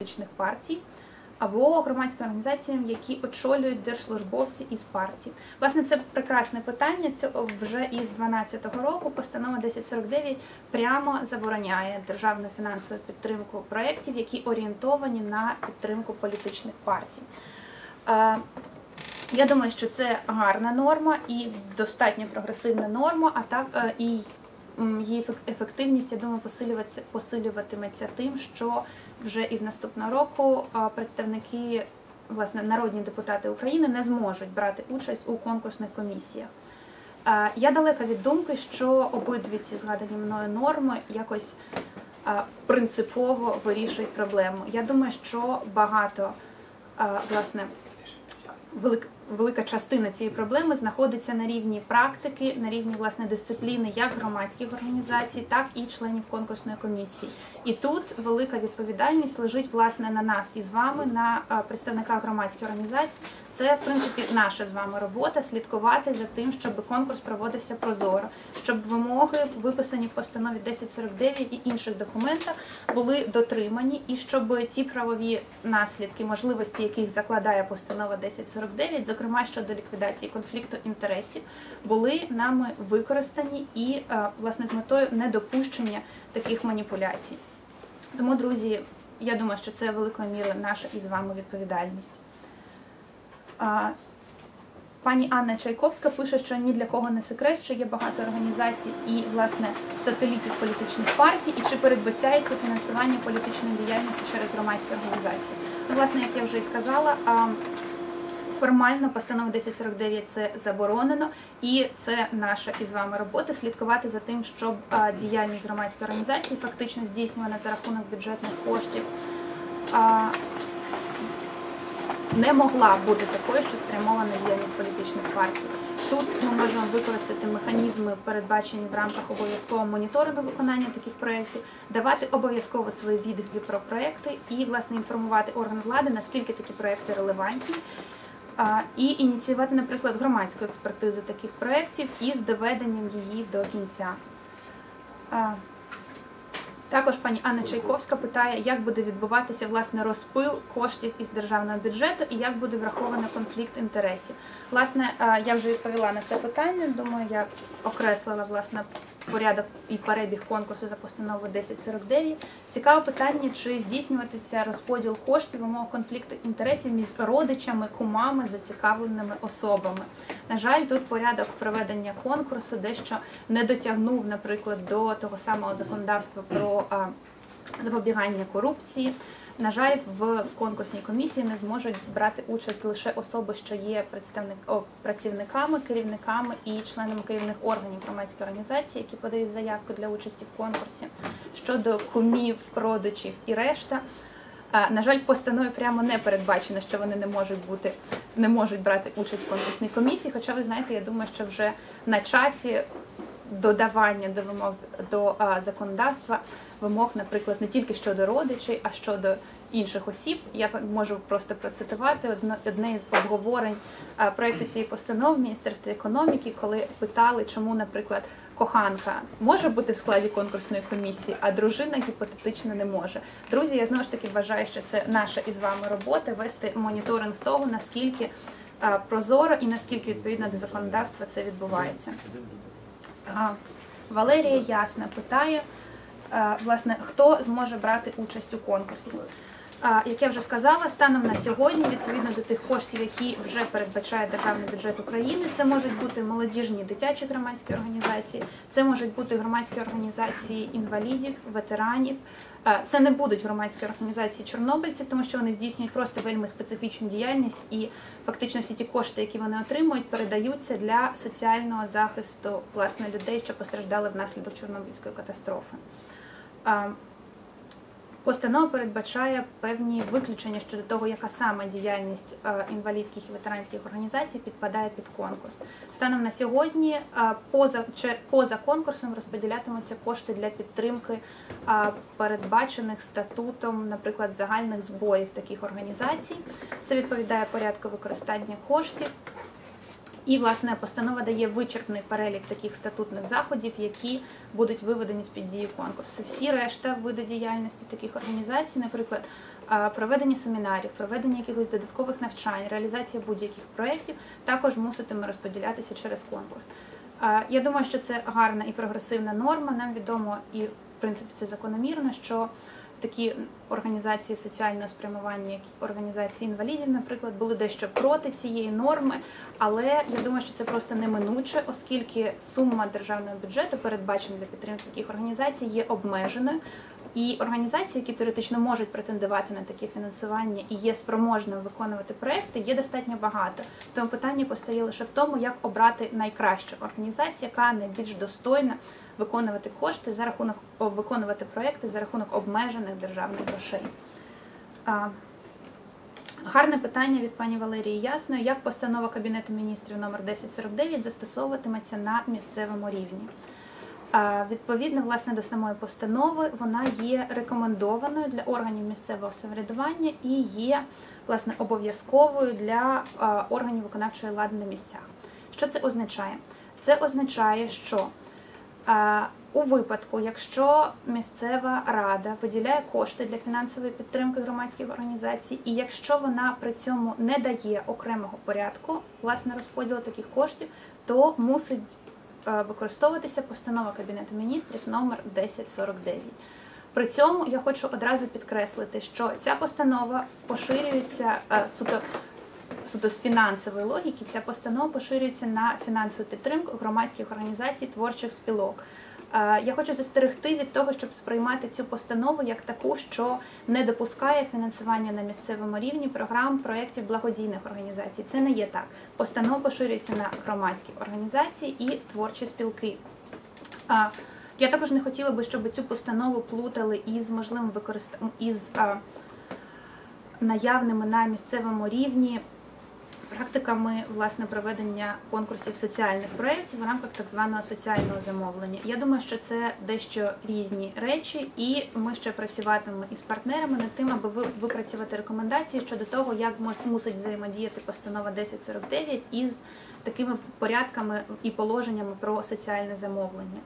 політичних партій або громадським організаціям, які очолюють держслужбовці із партій. Власне, це прекрасне питання. Це вже із 2012 року постанова 1049 прямо забороняє державну фінансову підтримку проєктів, які орієнтовані на підтримку політичних партій. Е, Я думаю, що це гарна норма і достатньо прогресивна норма, а так е, і її ефективність, я думаю, посилюватиметься тим, що вже із наступного року представники, власне, народні депутати України не зможуть брати участь у конкурсних комісіях. Я далека від думки, що обидві ці згадані мною норми якось принципово вирішують проблему. Я думаю, що багато власне велик, велика частина цієї проблеми знаходиться на рівні практики, на рівні власне дисципліни як громадських організацій, так і членів конкурсної комісії. І тут велика відповідальність лежить власне на нас і з вами, на представниках громадських організацій. Це в принципі наша з вами робота слідкувати за тим, щоб конкурс проводився прозоро, щоб вимоги, виписані в постанові 1049 і інших документах, були дотримані, і щоб ті правові наслідки, можливості, яких закладає постанова 1049, зокрема щодо ліквідації конфлікту інтересів, були нами використані і е, власне з метою недопущення таких маніпуляцій. Тому, друзі, я думаю, що це великою мірою наша і з вами відповідальність. Пані Анна Чайковська пише, що ні для кого не секрет, що є багато організацій і власне сателітів політичних партій, і чи передбачається фінансування політичної діяльності через громадські організації. Ну, власне, як я вже і сказала, формально постанова 1049 це заборонено, і це наша із вами робота слідкувати за тим, щоб діяльність громадської організації фактично здійснювана за рахунок бюджетних коштів. не могла бути такою, що спрямована діяльність політичних партій. Тут ми можемо використати механізми, передбачені в рамках обов'язкового моніторингу виконання таких проєктів, давати обов'язково свої відгуки про проєкти і власне інформувати орган влади, наскільки такі проєкти релевантні. І ініціювати, наприклад, громадську експертизу таких проєктів із доведенням її до кінця. Також пані Анна Чайковська питає, як буде відбуватися власне розпил коштів із державного бюджету і як буде враховано конфлікт інтересів. Власне, я вже відповіла на це питання. Думаю, я окреслила власне порядок і перебіг конкурсу за постановою 1049. Цікаве питання, чи здійснюватися розподіл коштів в умовах конфлікту інтересів між родичами, кумами, зацікавленими особами. На жаль, тут порядок проведення конкурсу дещо не дотягнув, наприклад, до того самого законодавства про запобігання корупції. На жаль, в конкурсній комісії не зможуть брати участь лише особи, що є представник о, працівниками, керівниками і членами керівних органів громадської організації, які подають заявку для участі в конкурсі. Щодо кумів, родичів і решта. На жаль, постанові прямо не передбачено, що вони не можуть бути, не можуть брати участь в конкурсній комісії. Хоча ви знаєте, я думаю, що вже на часі додавання до вимог до законодавства вимог, наприклад, не тільки щодо родичей, а щодо інших осіб. Я можу просто процитувати одне, із обговорень проекту цієї постанови в Міністерстві економіки, коли питали, чому, наприклад, коханка може бути в складі конкурсної комісії, а дружина гіпотетично не може. Друзі, я знову ж таки вважаю, що це наша із вами робота вести моніторинг того, наскільки прозоро і наскільки відповідно до законодавства це відбувається. Валерія Ясна питає, власне, хто зможе брати участь у конкурсі. Як я вже сказала, станом на сьогодні, відповідно до тих коштів, які вже передбачає державний бюджет України, це можуть бути молодіжні дитячі громадські організації, це можуть бути громадські організації інвалідів, ветеранів. Це не будуть громадські організації чорнобильців, тому що вони здійснюють просто вельми специфічну діяльність, і фактично всі ті кошти, які вони отримують, передаються для соціального захисту власне людей, що постраждали внаслідок Чорнобильської катастрофи. Постанова передбачає певні виключення щодо того, яка саме діяльність е, інвалідських і ветеранських організацій підпадає під конкурс. Станом на сьогодні е, поза поза конкурсом розподілятимуться кошти для підтримки е, передбачених статутом, наприклад, загальних зборів таких організацій. Це відповідає порядку використання коштів. І власне постанова дає вичерпний перелік таких статутних заходів, які будуть виведені з під дії конкурсу. Всі решта види діяльності таких організацій, наприклад, проведення семінарів, проведення якихось додаткових навчань, реалізація будь-яких проєктів також муситиме розподілятися через конкурс. Я думаю, що це гарна і прогресивна норма. Нам відомо і в принципі це закономірно, що такі організації соціального спрямування, як організації інвалідів, наприклад, були дещо проти цієї норми, але я думаю, що це просто неминуче, оскільки сума державного бюджету, передбачена для підтримки таких організацій, є обмеженою. І організації, які теоретично можуть претендувати на таке фінансування і є спроможними виконувати проекти, є достатньо багато. Тому питання постає лише в тому, як обрати найкращу організацію, яка найбільш достойна виконувати кошти за рахунок виконувати проекти за рахунок обмежених державних грошей. Гарне питання від пані Валерії Ясної. Як постанова Кабінету міністрів номер 1049 застосовуватиметься на місцевому рівні? Відповідно, власне, до самої постанови вона є рекомендованою для органів місцевого самоврядування і є власне обов'язковою для органів виконавчої влади на місцях. Що це означає? Це означає, що у випадку, якщо місцева рада виділяє кошти для фінансової підтримки громадських організацій, і якщо вона при цьому не дає окремого порядку власне розподілу таких коштів, то мусить е, використовуватися постанова Кабінету міністрів номер 1049. При цьому я хочу одразу підкреслити, що ця постанова поширюється е, суто суто з фінансової логіки. Ця постанова поширюється на фінансову підтримку громадських організацій, творчих спілок. Е, Я хочу застерегти від того, щоб сприймати цю постанову як таку, що не допускає фінансування на місцевому рівні програм проєктів благодійних організацій. Це не є так. Постанова поширюється на громадські організації і творчі спілки. Я також не хотіла би, щоб цю постанову плутали із можливим використанням із наявними на місцевому рівні практиками власне проведення конкурсів соціальних проєктів в рамках так званого соціального замовлення. Я думаю, що це дещо різні речі, і ми ще працюватимемо із партнерами над тим, аби ви- випрацювати рекомендації щодо того, як мус- мусить взаємодіяти постанова 1049 із такими порядками і положеннями про соціальне замовлення.